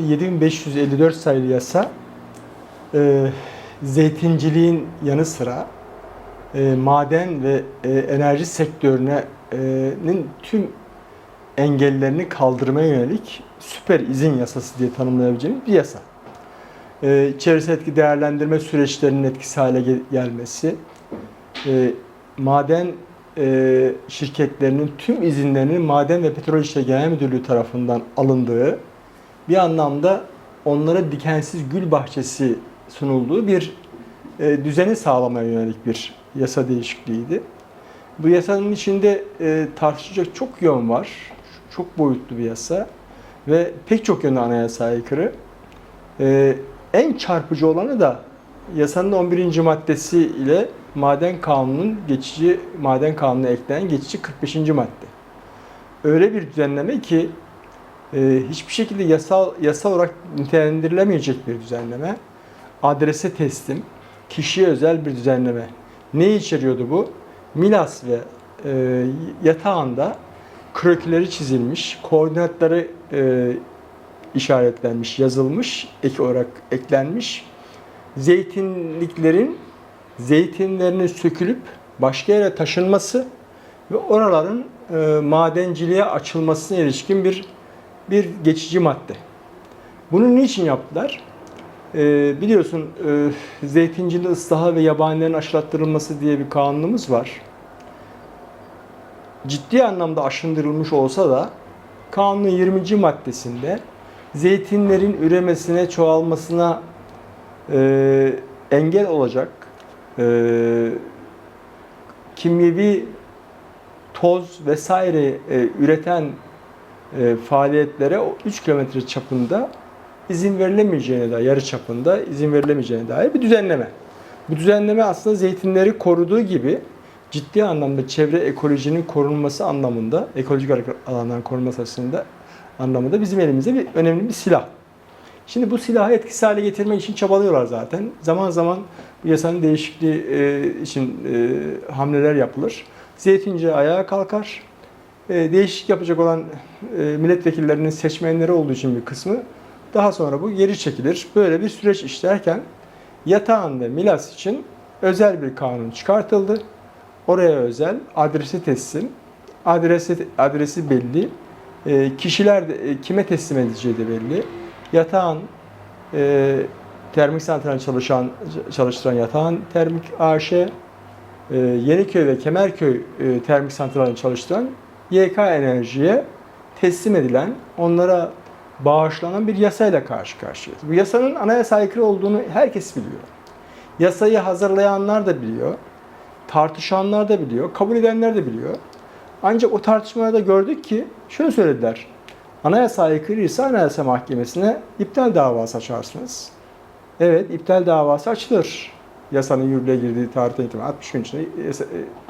7554 sayılı yasa e, zeytinciliğin yanı sıra e, maden ve e, enerji sektörünün tüm engellerini kaldırmaya yönelik süper izin yasası diye tanımlayabileceğimiz bir yasa. E, çevresel etki değerlendirme süreçlerinin etkisi hale gel- gelmesi, e, maden e, şirketlerinin tüm izinlerinin Maden ve Petrol İşleri Genel Müdürlüğü tarafından alındığı bir anlamda onlara dikensiz gül bahçesi sunulduğu bir e, düzeni sağlamaya yönelik bir yasa değişikliğiydi. Bu yasanın içinde e, tartışacak çok yön var. Çok boyutlu bir yasa ve pek çok yönde anayasaya aykırı. E, en çarpıcı olanı da yasanın 11. maddesi ile Maden Kanunu'nun geçici Maden Kanunu'na eklenen geçici 45. madde. Öyle bir düzenleme ki hiçbir şekilde yasal yasal olarak nitelendirilemeyecek bir düzenleme. Adrese teslim, kişiye özel bir düzenleme. Ne içeriyordu bu? Milas ve e, yatağında krokileri çizilmiş, koordinatları e, işaretlenmiş, yazılmış, ek olarak eklenmiş. Zeytinliklerin zeytinlerinin sökülüp başka yere taşınması ve oraların e, madenciliğe açılmasına ilişkin bir bir geçici madde. Bunu niçin yaptılar? Ee, biliyorsun e, zeytinciliği ıslahı ve yabanilerin aşılattırılması diye bir kanunumuz var. Ciddi anlamda aşındırılmış olsa da kanunun 20. maddesinde zeytinlerin üremesine, çoğalmasına e, engel olacak e, kimyevi toz vesaire e, üreten e, faaliyetlere o 3 kilometre çapında izin verilemeyeceğine dair, yarı çapında izin verilemeyeceğine dair bir düzenleme. Bu düzenleme aslında zeytinleri koruduğu gibi ciddi anlamda çevre ekolojinin korunması anlamında, ekolojik alanların korunması açısından anlamında bizim elimizde bir önemli bir silah. Şimdi bu silahı etkisiz hale getirmek için çabalıyorlar zaten. Zaman zaman bu yasanın değişikliği e, için e, hamleler yapılır. Zeytinci ayağa kalkar. E, değişiklik yapacak olan e, milletvekillerinin seçmenleri olduğu için bir kısmı daha sonra bu geri çekilir. Böyle bir süreç işlerken yatağın ve milas için özel bir kanun çıkartıldı. Oraya özel adresi teslim, adresi adresi belli, e, kişiler de, e, kime teslim edileceği de belli. Yatağın e, termik santral çalışan çalıştıran yatağın termik AŞ, e, Yeniköy ve Kemerköy e, termik santralini çalıştıran YK Enerji'ye teslim edilen, onlara bağışlanan bir yasayla karşı karşıyayız. Bu yasanın anayasa aykırı olduğunu herkes biliyor. Yasayı hazırlayanlar da biliyor, tartışanlar da biliyor, kabul edenler de biliyor. Ancak o tartışmalarda gördük ki şunu söylediler. Anayasa aykırıysa Anayasa Mahkemesi'ne iptal davası açarsınız. Evet, iptal davası açılır. Yasanın yürürlüğe girdiği tarihten itibaren 60 gün içinde e,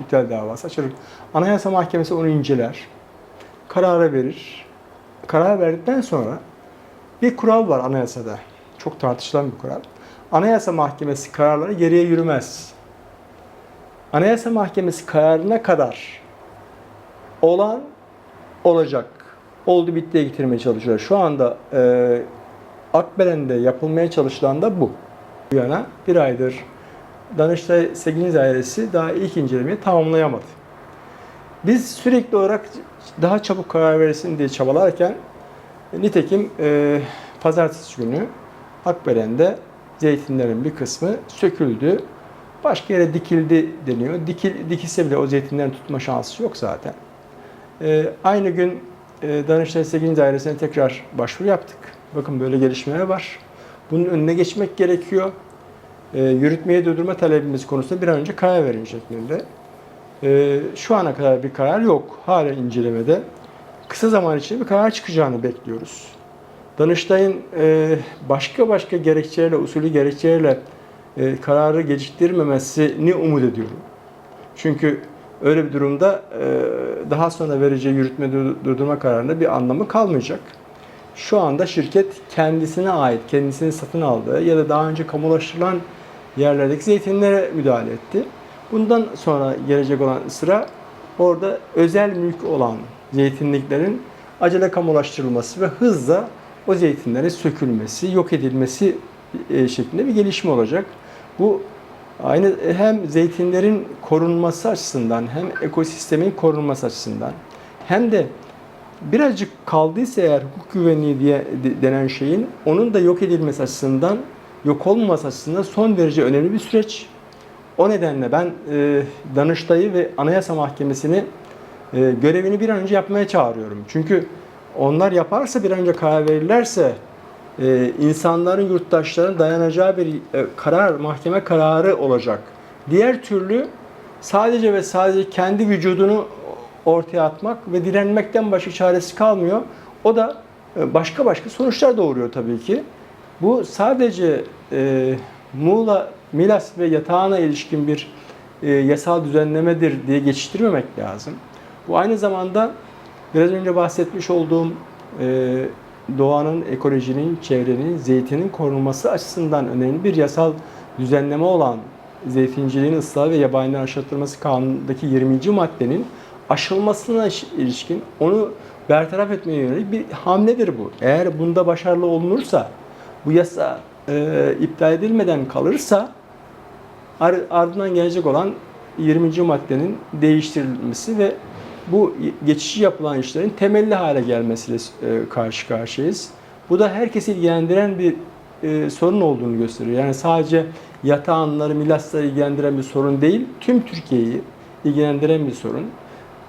iptal davası açılır. Anayasa Mahkemesi onu inceler. Kararı verir. Karar verdikten sonra bir kural var anayasada. Çok tartışılan bir kural. Anayasa Mahkemesi kararları geriye yürümez. Anayasa Mahkemesi kararına kadar olan olacak. Oldu bittiye getirmeye çalışıyorlar. Şu anda e, Akbelen'de yapılmaya çalışılan da bu. Bu yana bir aydır Danıştay 8. dairesi daha ilk incelemeyi tamamlayamadı. Biz sürekli olarak daha çabuk karar verilsin diye çabalarken nitekim e, pazartesi günü Akbelen'de zeytinlerin bir kısmı söküldü. Başka yere dikildi deniyor. Dikil, dikilse bile o zeytinlerin tutma şansı yok zaten. E, aynı gün e, Danıştay 8. Dairesi'ne tekrar başvuru yaptık. Bakın böyle gelişmeler var. Bunun önüne geçmek gerekiyor. E, yürütmeye durdurma talebimiz konusunda bir an önce karar verin şeklinde. E, şu ana kadar bir karar yok. Hala incelemede. Kısa zaman içinde bir karar çıkacağını bekliyoruz. Danıştay'ın e, başka başka gerekçelerle, usulü gerekçelerle e, kararı geciktirmemesini umut ediyorum. Çünkü öyle bir durumda daha sonra vereceği yürütme dur- durdurma kararında bir anlamı kalmayacak. Şu anda şirket kendisine ait, kendisini satın aldığı ya da daha önce kamulaştırılan yerlerdeki zeytinlere müdahale etti. Bundan sonra gelecek olan sıra orada özel mülk olan zeytinliklerin acele kamulaştırılması ve hızla o zeytinlerin sökülmesi, yok edilmesi e, şeklinde bir gelişme olacak. Bu aynı hem zeytinlerin korunması açısından hem ekosistemin korunması açısından hem de birazcık kaldıysa eğer hukuk güvenliği diye de- denen şeyin onun da yok edilmesi açısından yok olmaması açısından son derece önemli bir süreç. O nedenle ben e, Danıştay'ı ve Anayasa Mahkemesi'ni e, görevini bir an önce yapmaya çağırıyorum. Çünkü onlar yaparsa bir an önce karar verirlerse e, insanların, yurttaşların dayanacağı bir e, karar, mahkeme kararı olacak. Diğer türlü sadece ve sadece kendi vücudunu ortaya atmak ve direnmekten başka çaresi kalmıyor. O da e, başka başka sonuçlar doğuruyor tabii ki. Bu sadece e, Muğla, Milas ve yatağına ilişkin bir e, yasal düzenlemedir diye geçiştirmemek lazım. Bu aynı zamanda biraz önce bahsetmiş olduğum e, doğanın, ekolojinin, çevrenin, zeytinin korunması açısından önemli bir yasal düzenleme olan Zeytinciliğin ıslah ve yabanilerin aşılatılması kanunundaki 20. maddenin aşılmasına ilişkin onu bertaraf etmeye yönelik bir hamledir bu. Eğer bunda başarılı olunursa, bu yasa e, iptal edilmeden kalırsa ar- ardından gelecek olan 20. maddenin değiştirilmesi ve bu geçici yapılan işlerin temelli hale gelmesiyle e, karşı karşıyayız. Bu da herkesi ilgilendiren bir e, sorun olduğunu gösteriyor. Yani sadece yatağanları, milasları ilgilendiren bir sorun değil, tüm Türkiye'yi ilgilendiren bir sorun.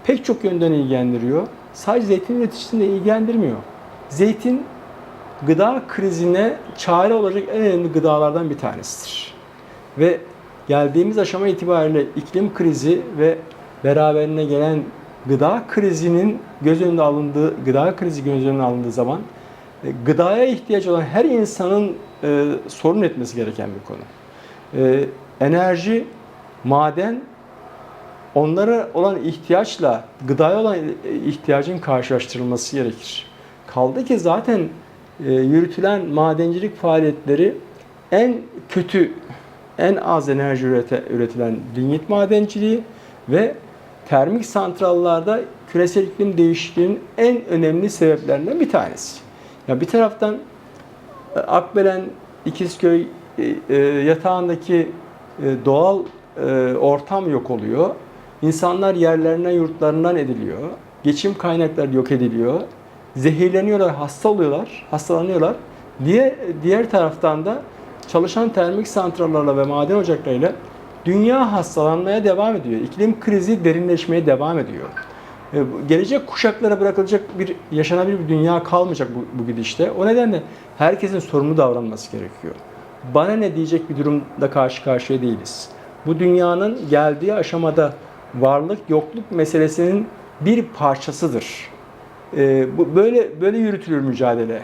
Pek çok yönden ilgilendiriyor. Sadece zeytin üreticisini ilgilendirmiyor. Zeytin gıda krizine çare olacak en önemli gıdalardan bir tanesidir. Ve geldiğimiz aşama itibariyle iklim krizi ve beraberine gelen gıda krizinin göz önünde alındığı, gıda krizi göz önüne alındığı zaman e, gıdaya ihtiyaç olan her insanın e, sorun etmesi gereken bir konu. E, enerji, maden onlara olan ihtiyaçla gıdaya olan ihtiyacın karşılaştırılması gerekir. Kaldı ki zaten e, yürütülen madencilik faaliyetleri en kötü, en az enerji ürete, üretilen lignit madenciliği ve termik santrallarda küresel iklim değişikliğinin en önemli sebeplerinden bir tanesi. Ya bir taraftan e, Akbelen, İkizköy e, e, yatağındaki e, doğal e, ortam yok oluyor. İnsanlar yerlerinden, yurtlarından ediliyor. Geçim kaynakları yok ediliyor. Zehirleniyorlar, hasta oluyorlar, hastalanıyorlar. Diye, diğer taraftan da çalışan termik santrallarla ve maden ocaklarıyla dünya hastalanmaya devam ediyor. İklim krizi derinleşmeye devam ediyor. E, Gelecek kuşaklara bırakılacak bir, yaşanabilir bir dünya kalmayacak bu, bu gidişte. O nedenle herkesin sorumlu davranması gerekiyor. Bana ne diyecek bir durumda karşı karşıya değiliz. Bu dünyanın geldiği aşamada varlık yokluk meselesinin bir parçasıdır. E, bu böyle böyle yürütülür mücadele.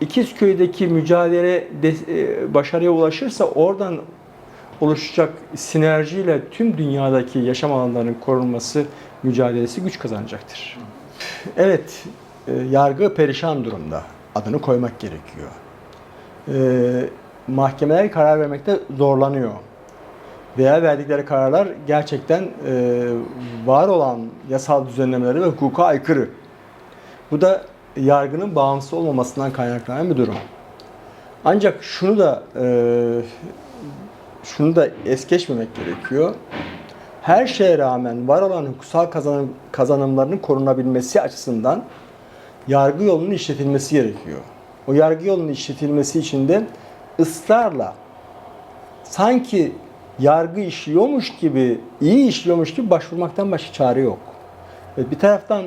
İkizköy'deki mücadele de, e, başarıya ulaşırsa oradan oluşacak sinerjiyle tüm dünyadaki yaşam alanlarının korunması mücadelesi güç kazanacaktır. Evet, e, yargı perişan durumda. Adını koymak gerekiyor. E, mahkemeler karar vermekte zorlanıyor. Veya verdikleri kararlar gerçekten e, var olan yasal düzenlemelere ve hukuka aykırı. Bu da yargının bağımsız olmamasından kaynaklanan bir durum. Ancak şunu da e, şunu da es geçmemek gerekiyor. Her şeye rağmen var olan hukusal kazanım, kazanımlarının korunabilmesi açısından yargı yolunun işletilmesi gerekiyor. O yargı yolunun işletilmesi için de ısrarla sanki yargı işliyormuş gibi, iyi işliyormuş gibi başvurmaktan başka çare yok. Bir taraftan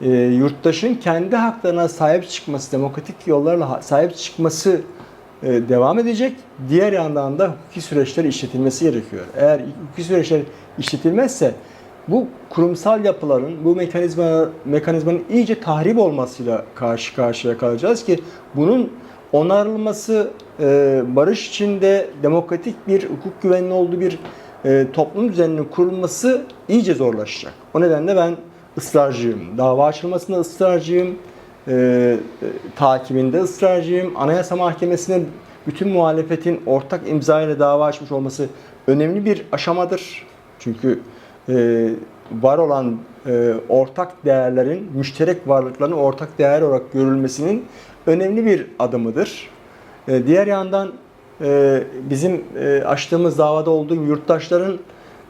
e, yurttaşın kendi haklarına sahip çıkması, demokratik yollarla sahip çıkması e, devam edecek. Diğer yandan da hukuki süreçler işletilmesi gerekiyor. Eğer hukuki süreçler işletilmezse bu kurumsal yapıların, bu mekanizma mekanizmanın iyice tahrip olmasıyla karşı karşıya kalacağız ki bunun onarılması, e, barış içinde demokratik bir hukuk güvenli olduğu bir e, toplum düzeninin kurulması iyice zorlaşacak. O nedenle ben ısrarcıyım. Dava açılmasında ısrarcıyım. E, e, takibinde ısrarcıyım. Anayasa Mahkemesi'nin bütün muhalefetin ortak imza ile dava açmış olması önemli bir aşamadır. Çünkü e, var olan e, ortak değerlerin, müşterek varlıkların ortak değer olarak görülmesinin önemli bir adımıdır. E, diğer yandan e, bizim e, açtığımız davada olduğu yurttaşların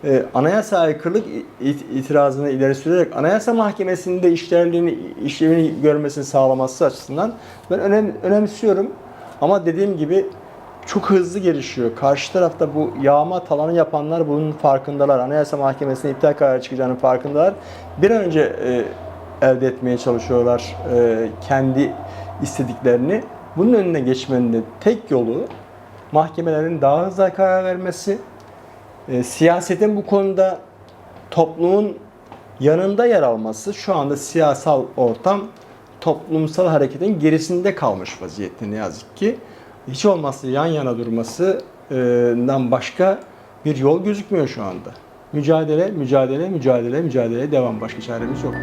e, anayasa aykırılık it- itirazını ileri sürerek anayasa mahkemesinde işlerliğini işlevini görmesini sağlaması açısından ben önem, önemsiyorum. Ama dediğim gibi çok hızlı gelişiyor. Karşı tarafta bu yağma talanı yapanlar bunun farkındalar. Anayasa Mahkemesi'ne iptal kararı çıkacağının farkındalar. Bir an önce e, elde etmeye çalışıyorlar e, kendi istediklerini. Bunun önüne geçmenin de tek yolu mahkemelerin daha hızlı karar vermesi, e, siyasetin bu konuda toplumun yanında yer alması şu anda siyasal ortam toplumsal hareketin gerisinde kalmış vaziyette ne yazık ki. Hiç olmazsa yan yana durmasından başka bir yol gözükmüyor şu anda. Mücadele, mücadele, mücadele, mücadele devam. Başka çaremiz yok.